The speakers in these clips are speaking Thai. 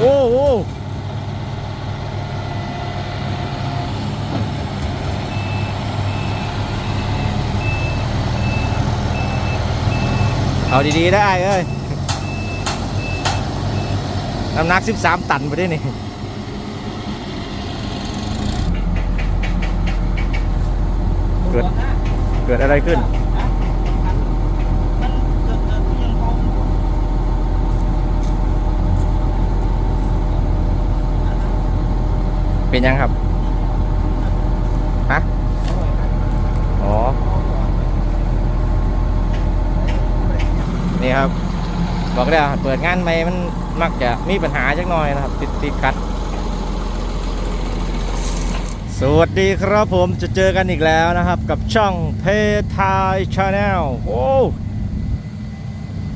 โอ้โหเอาดีๆได้เอ้ยน้ำหนัก 13 ตันไปได้นี่เกิดเกิดอะไรขึ้น เป็นยังครับฮะอ๋อ นี่ครับ บอกแล้วเปิดงานใหม่มันมักจะมีปัญหาจักหน่อยนะครับ ติดติดขัด สวัสดีครับผมจะเจอกันอีกแล้วนะครับ กับช่องเพทายชาแนลโอ้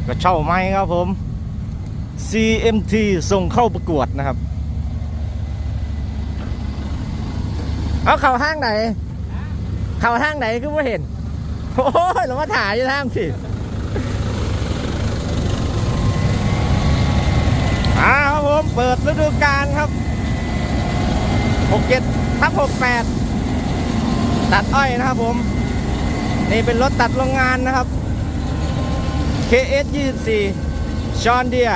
ก็เช่าไม้ครับผม CMT ส่งเข้าประกวดนะครับ เอาเข่าห้างไหน เข่าห้างไหนก็ไม่เห็น โอ้ยเรามาถ่ายอยู่ทางสิอาครับผมเปิดฤดูกาลครับ67ทับ68ตัดอ้อยนะครับผม นี่เป็นรถตัดโรงงานนะครับ KS 24ชอนเดีย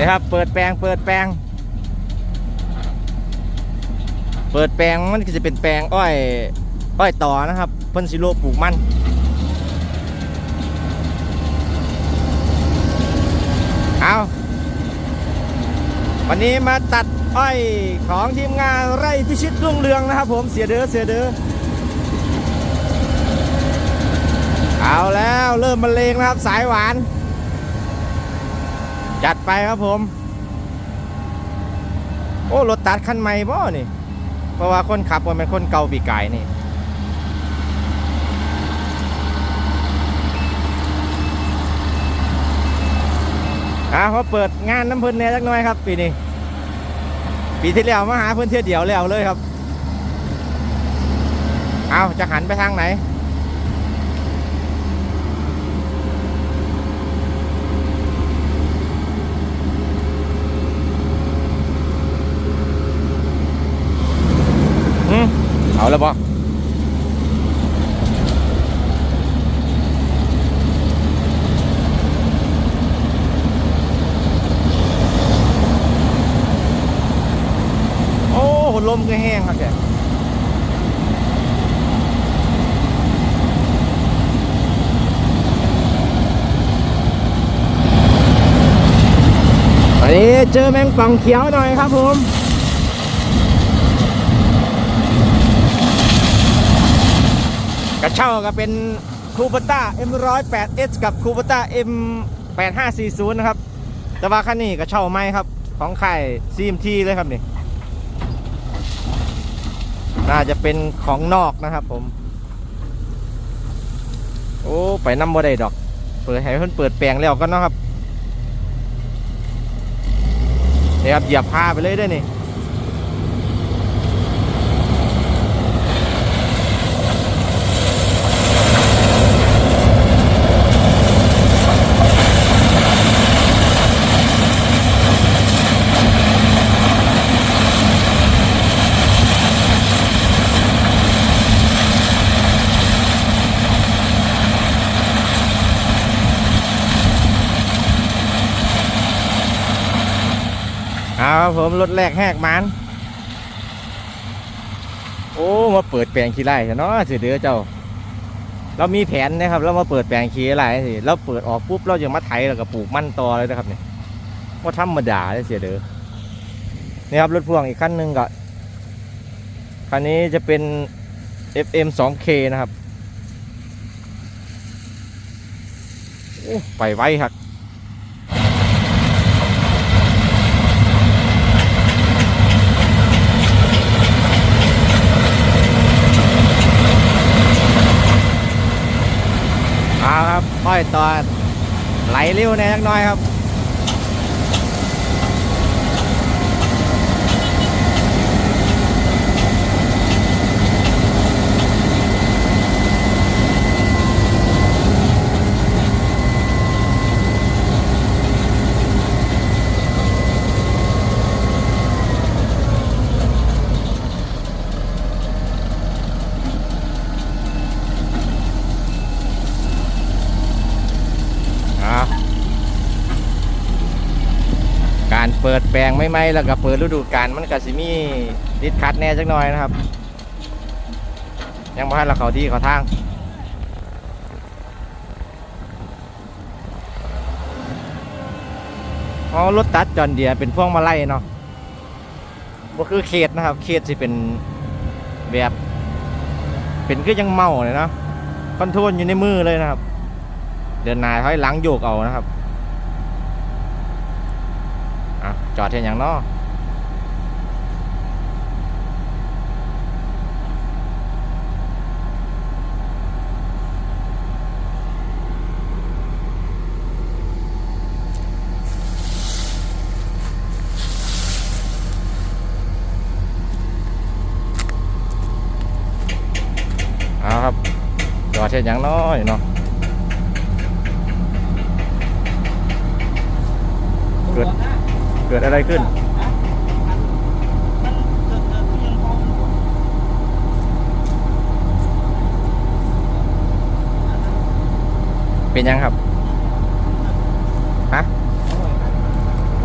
นี่ครับ เปิดแปลงเปิดแปลง เปิดแปลงมันก็จะเป็นแปลงอ้อยอ้อยต่อนะครับ เพิ่นสิโลปลูกมันเอาวันนี้มาตัดอ้อยของทีมงานไร่พิชิตรุ่งเรืองนะครับ ผมเสียเด้อเสียเด้อเอาแล้วเริ่มบรรเลงนะครับสายหวาน จัดไปครับผม โอ้รถตัดคันใหม่บ่นี่ เพราะว่าคนขับมันเป็นคนเก่าปีกายนี่อ่าเขาเปิดงานน้ำพิ่นแหน่จักน่อยครับ ปีนี้ปีที่แล้วมาหาเพิ่นเที่ยวเดียวแล้วเลยครับ เอาจะหันไปทางไหน อืม เอาแล้วบ่โอ้หนลมก็แห้งครับแกอันนี้เจอแมงป่องเขียวหน่อยครับผม กระเช่าก็เป็นคูปต้า M108S กับคูปต้า M8540 นะครับ แต่ว่าคันนี้กระเช่าไม่ครับ ของค่าย CMT เลยครับนี่น่าจะเป็นของนอกนะครับผม โอ้ไปน้ำบ่ได้ดอก เปิดให้เพิ่นเปิดแปลงแล้วก็นาะครับนี่ครับเหยียบผ้าไปเลยได้นี่ ครับผมรถแรกแหกมันโอ้มาเปิดแปลงขี้ไร่เนาะสิเดือเจ้า เรามีแผนนะครับเรามาเปิดแปลงขี้ไร่สิเราเปิดออกปุ๊บเราจะมาไถแล้วก็ปลูกมันต่อเลยนะครับเนี่ยว่าธรรมดาเลยเสียเด้อนี่ครับรถพ่วงอีกคันหนึ่งก็คันนี้จะเป็น FM 2K นะครับโอ้ไปไวครับ เอาครับค่ อยต่อไหลเร็วแน่จักน้อยครับ เปิดแปลงไม่ไม่แล้วก็เปิดฤดูกาลมันก็สิมีติดขัดแน่จักหน่อยนะครับ ยังบ่ทันละเขาที่เขาทางอ๋อรถตัดจอนเดียเป็นพวงมาลัยเนาะบ่คือเขตนะครับ เขตสิเป็นแบบเป็นคือยังเมาเลยเนาะคอนโทรลอยู่ในมือเลยนะครับ เดินหน้าถอยหลังโยกเอานะครับ อะ จอดเทียอย่างเนอเอาครับจอดเทียอย่างน้อยเนาะเกิด เกิดอะไรขึ้น เป็นยังครับ ฮะ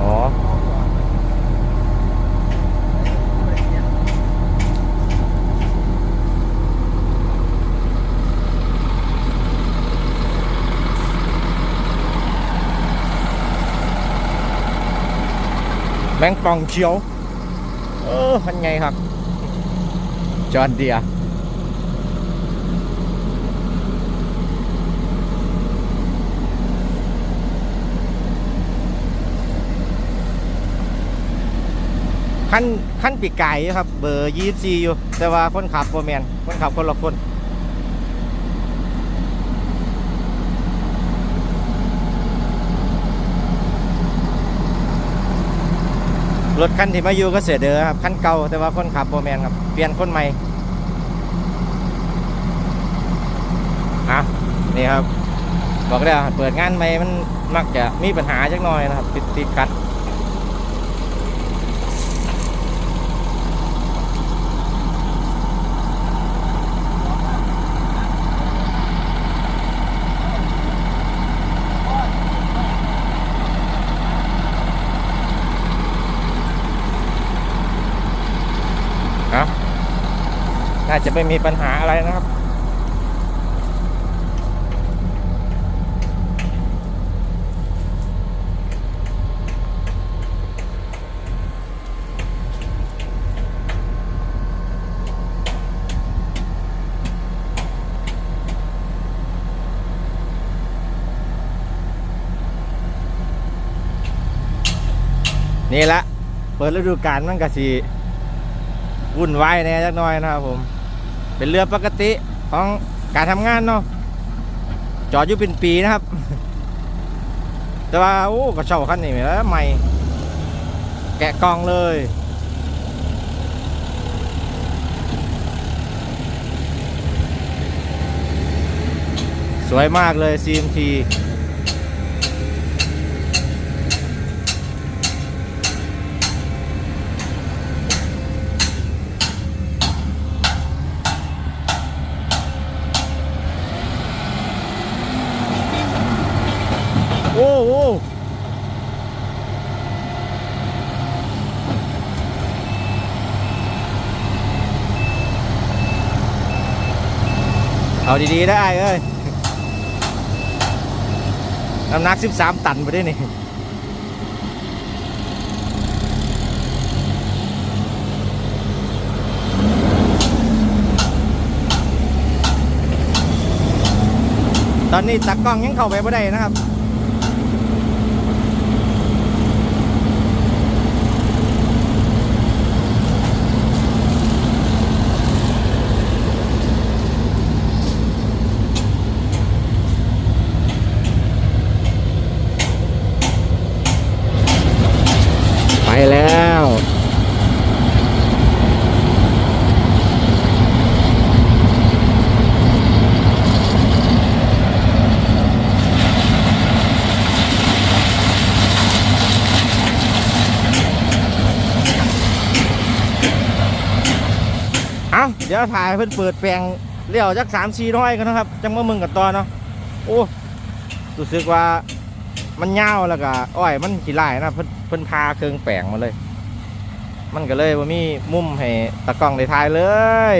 อ๋อ แมงป่องเขียว เออพันไงครับ จอนเดียขั้นขั้นปีกไก่ครับ เบอร์ยี่สีอยู่ แต่ว่าคนขับโบแมนคนขับคนละคน รถคันที่มาอยู่ก็เสียเด้อครับคันเก่าแต่ว่าคนขับโบแมนครับเปลี่ยนคนใหม่อะนี่ครับ บอกแล้วเปิดงานใหม่มันมักจะมีปัญหาจักหน่อยนะครับ ติดติดขัด น่าจะไม่มีปัญหาอะไรนะครับนี่ละ เปิดฤดูกาลมันก็สีวุ่นวายแน่จักหน่อยนะครับผม เป็นเรือปกติของการทำงานเนาะจอดอยู่เป็นปีนะครับ แต่ว่าโอ้ก็เช้าคันนี้แล้วใหม่ แกะกล่องเลยสวยมากเลย CMT โอ้โห เอาดีๆได้เอ้ยน้ำหนัก 13 ตันไปได้นี่ตอนนี้ตากล้องยังเข้าไปไม่ได้นะครับ แล้ว เอาเดี๋ยวถ่ายเพิ่อนเปิดแปลงเลี้ยวจักสามสี่ร้อยกันนะครับ จังมามึงกับตอนเนาะ โอ้รู้สึกว่ามันยาแล้วก็อ้อยมันขี้ลายนะเพิ่น เพิ่นพาเครื่องแปลงมาเลย มันก็เลยว่ามีมุมให้ตะกล้องได้ถ่ายเลย